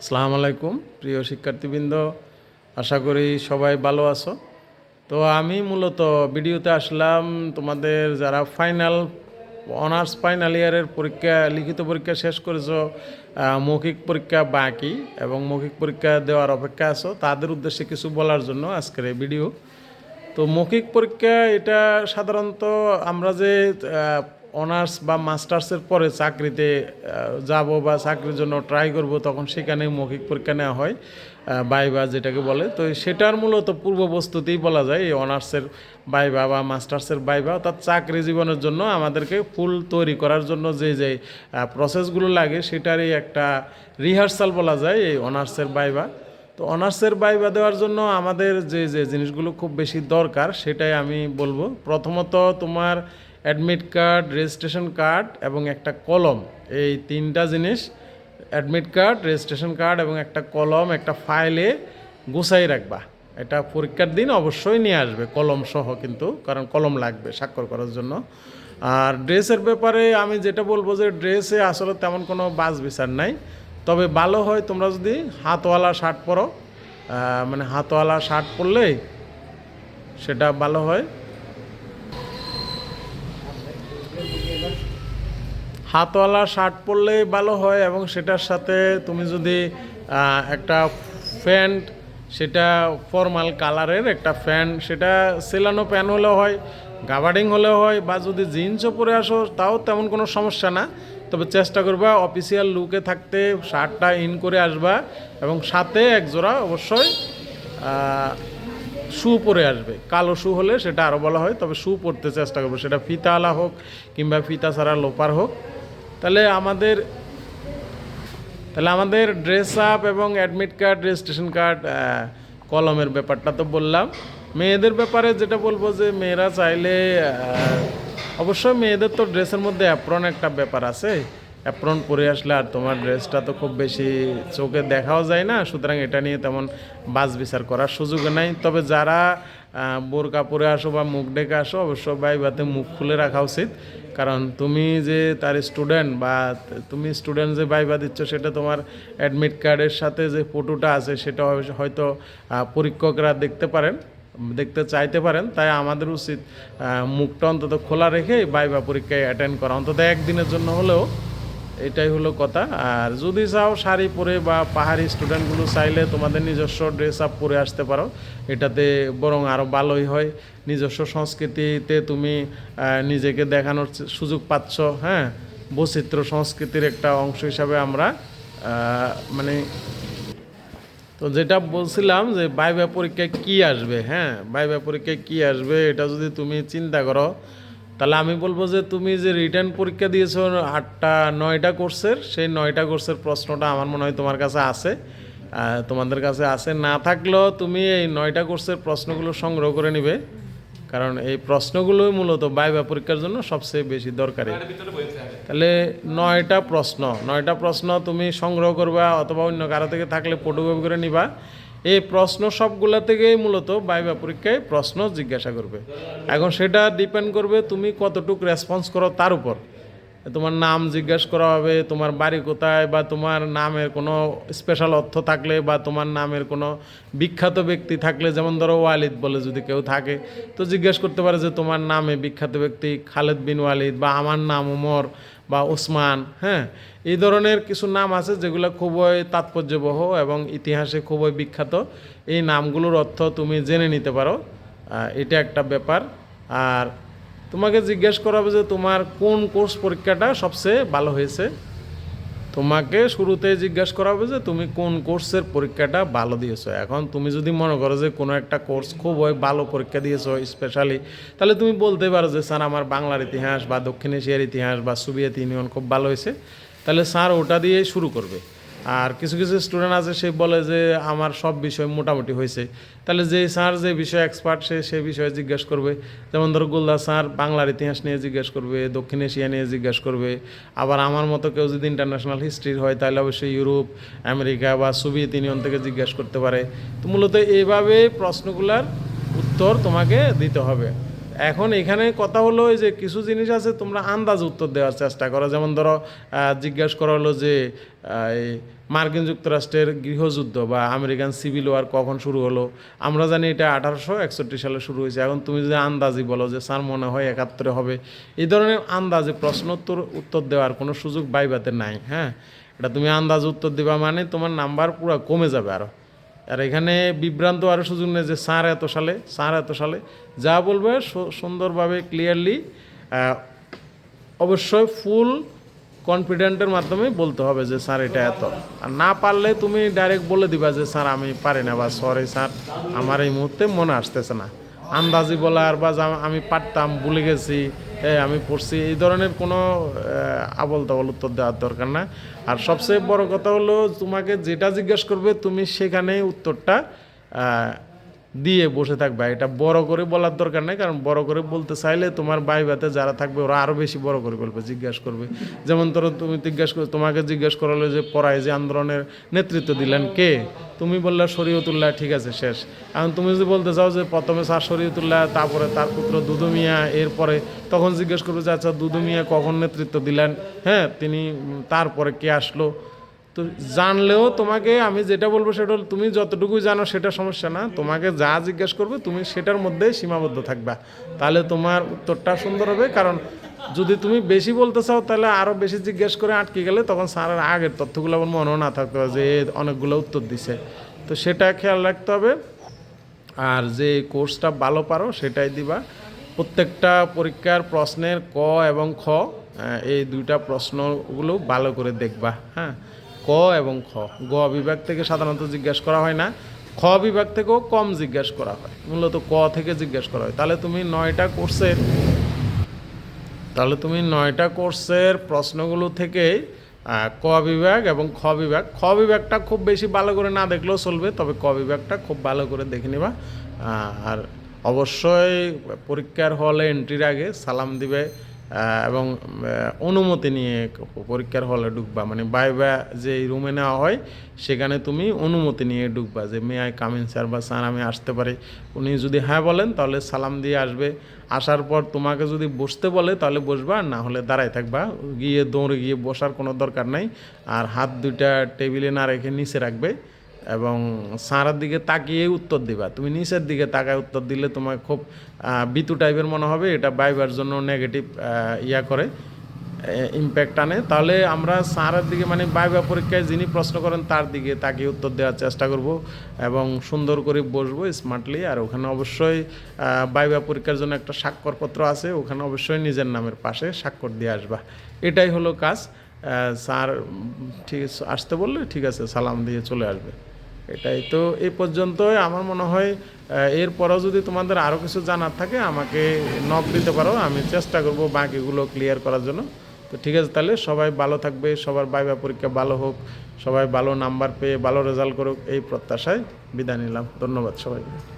আসসালামু আলাইকুম, প্রিয় শিক্ষার্থীবৃন্দ। আশা করি সবাই ভালো আছো। তো আমি মূলত ভিডিওতে আসলাম তোমাদের যারা ফাইনাল, অনার্স ফাইনাল ইয়ারের পরীক্ষা, লিখিত পরীক্ষা শেষ করেছ মৌখিক পরীক্ষা বাকি এবং মৌখিক পরীক্ষা দেওয়ার অপেক্ষা আছো, তাদের উদ্দেশ্যে কিছু বলার জন্য আজকের এই ভিডিও। তো মৌখিক পরীক্ষা, এটা সাধারণত আমরা যে অনার্স বা মাস্টার্সের পরে চাকরিতে যাব বা চাকরির জন্য ট্রাই করব তখন সেখানে মৌখিক পরীক্ষা নেওয়া হয় বাইবা যেটাকে বলে। তো সেটার মূলত পূর্ব প্রস্তুতিই বলা যায়, এই অনার্সের বাইবা বা মাস্টার্সের বাইবা অর্থাৎ চাকরি জীবনের জন্য আমাদেরকে ফুল তৈরি করার জন্য যে যে প্রসেসগুলো লাগে সেটারই একটা রিহার্সাল বলা যায়, এই অনার্সের বাইবা তো অনার্সের বাইবা দেওয়ার জন্য আমাদের যে যে জিনিসগুলো খুব বেশি দরকার, সেটাই আমি বলব। প্রথমত তোমার অ্যাডমিট কার্ড, রেজিস্ট্রেশন কার্ড এবং একটা কলম। এই তিনটা জিনিস অ্যাডমিট কার্ড, রেজিস্ট্রেশন কার্ড এবং একটা কলম, একটা ফাইলে গুছাই রাখবা। এটা পরীক্ষার দিন অবশ্যই নিয়ে আসবে, কলম সহ কিন্তু, কারণ কলম লাগবে স্বাক্ষর করার জন্য। আর ড্রেসের ব্যাপারে আমি যেটা বলব যে ড্রেসে আসলে তেমন কোনো বাস বিচার নাই। তবে ভালো হয় তোমরা যদি হাতওয়ালা শার্ট পরো। মানে হাতওয়ালা শার্ট পরলেই সেটা ভালো হয়। হাতওয়ালা শার্ট পরলেই ভালো হয় এবং সেটার সাথে তুমি যদি একটা প্যান্ট, সেটা ফর্মাল কালারের একটা প্যান্ট, সেটা সেলানো প্যান্ট হলেও হয়, গাবার্ডিং হলেও হয় বা যদি জিন্সও পরে আসো, তাও তেমন কোনো সমস্যা না। তবে চেষ্টা করবা অফিসিয়াল লুকে থাকতে, শার্টটা ইন করে আসবা এবং সাথে এক জোড়া অবশ্যই শু পরে আসবে। কালো শু হলে সেটা আরও বলা হয়, তবে শু পরতে চেষ্টা করবে। সেটা ফিতাওয়ালা হোক কিংবা ফিতা ছাড়া লোপার হোক। তাহলে আমাদের তাহলে আমাদের ড্রেস আপ এবং অ্যাডমিট কার্ড রেজিস্ট্রেশন কার্ড কলমের ব্যাপারটা তো বললাম। মেয়েদের ব্যাপারে যেটা বলব যে মেয়েরা চাইলে অবশ্যই মেয়েদের তো ড্রেসের মধ্যে অ্যাপ্রন একটা ব্যাপার আছে। অ্যাপ্রন পরে আসলে আর তোমার ড্রেসটা তো খুব বেশি চোখে দেখাও যায় না। সুতরাং এটা নিয়ে তেমন বাজ বিচার করার সুযোগ নাই। তবে যারা বোরকা পরে আসো বা মুখ ডেকে আসো, অবশ্য বাইবাতে মুখ খুলে রাখা উচিত। কারণ তুমি যে তার স্টুডেন্ট বা তুমি স্টুডেন্ট যে বাইবা দিচ্ছ, সেটা তোমার অ্যাডমিট কার্ডের সাথে যে ফটোটা আছে, সেটা হয়- হয়তো পরীক্ষকরা দেখতে পারেন, দেখতে চাইতে পারেন। তাই আমাদের উচিত মুখটা অন্তত খোলা রেখে বাইবা পরীক্ষায় অ্যাটেন্ড করা। অন্তত একদিনের জন্য হলেও এটাই হলো কথা। আর যদি চাও শাড়ি পরে বা পাহাড়ি স্টুডেন্টগুলো চাইলে তোমাদের নিজস্ব ড্রেস আপ পরে আসতে পারো। এটাতে বরং আরও ভালোই হয়। নিজস্ব সংস্কৃতিতে তুমি নিজেকে দেখানোর সুযোগ পাচ্ছ হ্যাঁ? বৈচিত্র্য সংস্কৃতির একটা অংশ হিসাবে আমরা মানে তো যেটা বলছিলাম যে বাইবা পরীক্ষায় কী আসবে হ্যাঁ? বাইবা পরীক্ষায় কী আসবে, এটা যদি তুমি চিন্তা করো তাহলে আমি বলব যে তুমি যে রিটার্ন পরীক্ষা দিয়েছ আটটা নয়টা কোর্সের সেই নয়টা কোর্সের প্রশ্নটা আমার মনে হয় তোমার কাছে আছে। তোমাদের কাছে আছে। না থাকলেও তুমি এই নয়টা কোর্সের প্রশ্নগুলো সংগ্রহ করে নিবে। কারণ এই প্রশ্নগুলোই মূলত বাইবা পরীক্ষার জন্য সবচেয়ে বেশি দরকারি। তাহলে নয়টা প্রশ্ন নয়টা প্রশ্ন তুমি সংগ্রহ করবা অথবা অন্য কারও থেকে থাকলে ফটোকপি করে নিবা। এই প্রশ্ন সবগুলা থেকেই মূলত বাইবা পরীক্ষায় প্রশ্ন জিজ্ঞাসা করবে। এখন সেটা ডিপেন্ড করবে তুমি কতটুকু রেসপন্স করো তার উপর। তোমার নাম জিজ্ঞাসা করা হবে, তোমার বাড়ি কোথায় বা তোমার নামের কোনো স্পেশাল অর্থ থাকলে বা তোমার নামের কোনো বিখ্যাত ব্যক্তি থাকলে, যেমন ধরো ওয়ালিদ বলে যদি কেউ থাকে, তো জিজ্ঞেস করতে পারে যে তোমার নামে বিখ্যাত ব্যক্তি খালেদ বিন ওয়ালিদ বা আমার নাম উমর বা ওসমান হ্যাঁ? এই ধরনের কিছু নাম আছে যেগুলো খুবই তাৎপর্যবহ এবং ইতিহাসে খুবই বিখ্যাত। এই নামগুলোর অর্থ তুমি জেনে নিতে পারো। এটা একটা ব্যাপার। আর তোমাকে জিজ্ঞেস করা হবে যে তোমার কোন কোর্স পরীক্ষাটা সবচেয়ে ভালো হয়েছে? তোমাকে শুরুতে জিজ্ঞেস করা হবে যে তুমি কোন কোর্সের পরীক্ষাটা ভালো দিয়েছ। এখন তুমি যদি মনে করো যে কোনো একটা কোর্স খুব ভালো পরীক্ষা দিয়েছ স্পেশালি তাহলে তুমি বলতে পারো যে, স্যার, আমার বাংলার ইতিহাস বা দক্ষিণ এশিয়ার ইতিহাস বা সোভিয়েত ইউনিয়ন খুব ভালো হয়েছে। তাহলে স্যার ওটা দিয়েই শুরু করবে। আর কিছু কিছু স্টুডেন্ট আছে, সে বলে যে, আমার সব বিষয় মোটামুটি হয়েছে। তাহলে যে স্যার যে বিষয় এক্সপার্ট সে সে বিষয়ে জিজ্ঞেস করবে। যেমন ধরো গোলদা স্যার বাংলার ইতিহাস নিয়ে জিজ্ঞেস করবে, দক্ষিণ এশিয়া নিয়ে জিজ্ঞেস করবে। আবার আমার মতো কেউ যদি ইন্টারন্যাশনাল হিস্ট্রির হয়, তাহলে অবশ্যই ইউরোপ, আমেরিকা বা সোভিয়েত ইউনিয়ন থেকে জিজ্ঞেস করতে পারে। তো মূলত এইভাবে প্রশ্নগুলার উত্তর তোমাকে দিতে হবে। এখন এখানে কথা হলো যে কিছু জিনিস আছে, তোমরা আন্দাজ উত্তর দেওয়ার চেষ্টা করো। যেমন ধরো জিজ্ঞাসা করা হলো যে মার্কিন যুক্তরাষ্ট্রের গৃহযুদ্ধ বা আমেরিকান সিভিল ওয়ার কখন শুরু হলো? আমরা জানি এটা আঠারোশো একষট্টি সালে শুরু হয়েছে। এখন তুমি যদি আন্দাজি বলো যে স্যার মনে হয় একাত্তরে হবে, এই ধরনের আন্দাজে প্রশ্ন উত্তর উত্তর দেওয়ার কোনো সুযোগ বাইবাতে নাই হ্যাঁ? এটা তুমি আন্দাজ উত্তর দিবা মানে তোমার নাম্বার পুরো কমে যাবে আরও আর এখানে বিভ্রান্ত আরও সুযোগ নেই যে স্যার এত সালে, স্যার এত সালে। যা বলবে সুন্দরভাবে ক্লিয়ারলি অবশ্যই ফুল কনফিডেন্টের মাধ্যমে বলতে হবে যে স্যার এটা এত। আর না পারলে তুমি ডাইরেক্ট বলে দিবা যে স্যার আমি পারি না বা সরি স্যার, আমার এই মুহূর্তে মনে আসতেছে না। আন্দাজি বলার বা আমি পারতাম, ভুলে গেছি এ, আমি পড়ছি। এই ধরনের কোনো আবল তাবল উত্তর দেওয়ার দরকার না। আর সবচেয়ে বড় কথা হলো তোমাকে যেটা জিজ্ঞেস করবে তুমি সেখানে উত্তরটা দিয়ে বসে থাকবে। এটা বড় করে বলার দরকার নেই, কারণ বড় করে বলতে চাইলে তোমার বাইবাতে যারা থাকবে ওরা আরও বেশি বড় করে বলবে, জিজ্ঞাসা করবে। যেমন ধরো তুমি জিজ্ঞাসা তোমাকে জিজ্ঞাসা করালো যে পড়ায় যে আন্দোলনের নেতৃত্ব দিলেন কে? তুমি বললে শরীয়তুল্লাহ, ঠিক আছে, শেষ। এখন তুমি যদি বলতে চাও যে প্রথমে স্যার শরীয়তুল্লাহ, তারপরে তার পুত্র দুদু মিয়া, এরপরে তখন জিজ্ঞেস করবে যে আচ্ছা দুদু মিয়া কখন নেতৃত্ব দিলেন? হ্যাঁ তিনি তারপরে কে আসলো? তো জানলেও তোমাকে আমি যেটা বলব সেটা হলো, তুমি যতটুকুই জানো সেটা সমস্যা না। তোমাকে যা জিজ্ঞেস করবে তুমি সেটার মধ্যেই সীমাবদ্ধ থাকবা। তাহলে তোমার উত্তরটা সুন্দর হবে, কারণ যদি তুমি বেশি বলতে চাও তাহলে আরও বেশি জিজ্ঞেস করে আটকে গেলে তখন স্যারের আগের তথ্যগুলো আমার মনেও না থাকতে হবে যে অনেকগুলো উত্তর দিছে। তো সেটা খেয়াল রাখতে হবে। আর যে কোর্সটা ভালো পারো সেটাই দিবা। প্রত্যেকটা পরীক্ষার প্রশ্নের ক এবং খ এই দুইটা প্রশ্নগুলো ভালো করে দেখবা হ্যাঁ। ক এবং খ। গ বিভাগ থেকে সাধারণত জিজ্ঞেস করা হয় না। খ বিভাগ থেকেও কম জিজ্ঞেস করা হয়। মূলত ক থেকে জিজ্ঞেস করা হয়। তাহলে তুমি নয়টা কোর্সের তাহলে তুমি নয়টা কোর্সের প্রশ্নগুলো থেকে আহ, ক বিভাগ এবং খ বিভাগ খ বিভাগটা খুব বেশি ভালো করে না দেখলেও চলবে তবে ক বিভাগটা খুব ভালো করে দেখে নিবা। আর অবশ্যই পরীক্ষার হলে এন্ট্রির আগে সালাম দিবে এবং অনুমতি নিয়ে পরীক্ষার হলে ঢুকবা। মানে বাইবা যে রুমে নেওয়া হয়, সেখানে তুমি অনুমতি নিয়ে ঢুকবা যে মে কামিন স্যার বা স্যার আমি আসতে পারি। উনি যদি হ্যাঁ বলেন, তাহলে সালাম দিয়ে আসবে। আসার পর তোমাকে যদি বসতে বলে, তাহলে বসবা, না হলে দাঁড়ায় থাকবা। গিয়ে দৌড়ে গিয়ে বসার কোনো দরকার নাই। আর হাত দুইটা টেবিলে না রেখে নিচে রাখবে। এবং সাঁড়ার দিকে তাকিয়ে উত্তর দিবা। তুমি নিচের দিকে তাকায় উত্তর দিলে তোমার খুব বিতু টাইপের মনে হবে, এটা বাইবার জন্য নেগেটিভ ইয়া করে ইম্প্যাক্ট আনে। তাহলে আমরা স্যারের দিকে মানে বাইবা পরীক্ষায় যিনি প্রশ্ন করেন তার দিকে তাকে উত্তর দেওয়ার চেষ্টা করব এবং সুন্দর করে বসবো স্মার্টলি আর ওখানে অবশ্যই বাইবা পরীক্ষার জন্য একটা স্বাক্ষরপত্র আছে, ওখানে অবশ্যই নিজের নামের পাশে স্বাক্ষর দিয়ে আসবা। এটাই হলো কাজ। স্যার ঠিক আসতে বললে ঠিক আছে, সালাম দিয়ে চলে আসবে। এটাই। তো এই পর্যন্তই আমার মনে হয় এরপরও যদি তোমাদের আরও কিছু জানার থাকে, আমাকে নক দিতে পারো। আমি চেষ্টা করব বাকিগুলো ক্লিয়ার করার জন্য। তো ঠিক আছে, তাহলে সবাই ভালো থাকবে, সবার বাইবা পরীক্ষা ভালো হোক, সবাই ভালো নাম্বার পেয়ে ভালো রেজাল্ট করুক, এই প্রত্যাশায় বিদায় নিলাম। ধন্যবাদ সবাইকে।